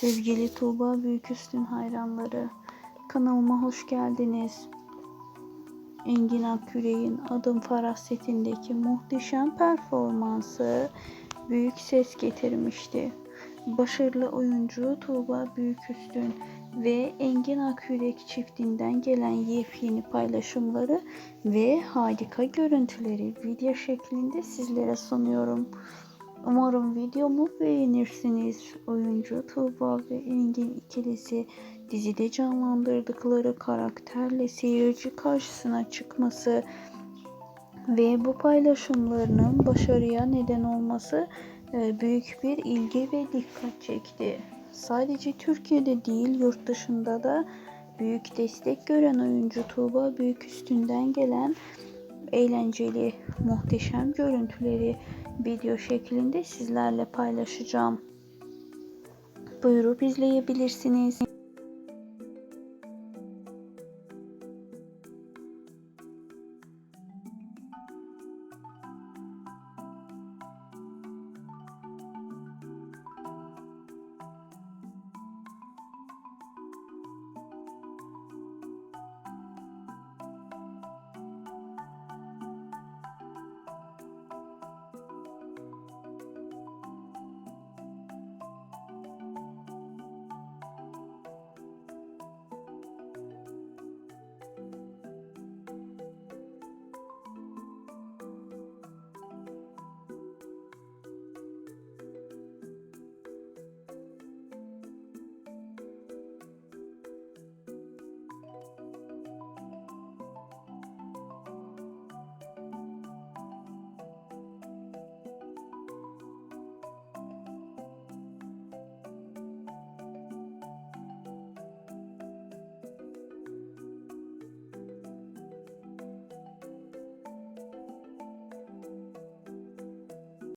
Sevgili Tuğba Büyüküstün hayranları, kanalıma hoş geldiniz. Engin Akküre'nin Adım Farah setindeki muhteşem performansı büyük ses getirmişti. Başarılı oyuncu Tuğba Büyüküstün ve Engin Akürek çiftinden gelen yepyeni paylaşımları ve harika görüntüleri video şeklinde sizlere sunuyorum. Umarım videomu beğenirsiniz. Oyuncu Tuğba ve Engin ikilisi dizide canlandırdıkları karakterle seyirci karşısına çıkması ve bu paylaşımlarının başarıya neden olması e, büyük bir ilgi ve dikkat çekti. Sadece Türkiye'de değil yurt dışında da büyük destek gören oyuncu Tuğba Büyük üstünden gelen eğlenceli, muhteşem görüntüleri video şeklinde sizlerle paylaşacağım. Buyurup izleyebilirsiniz.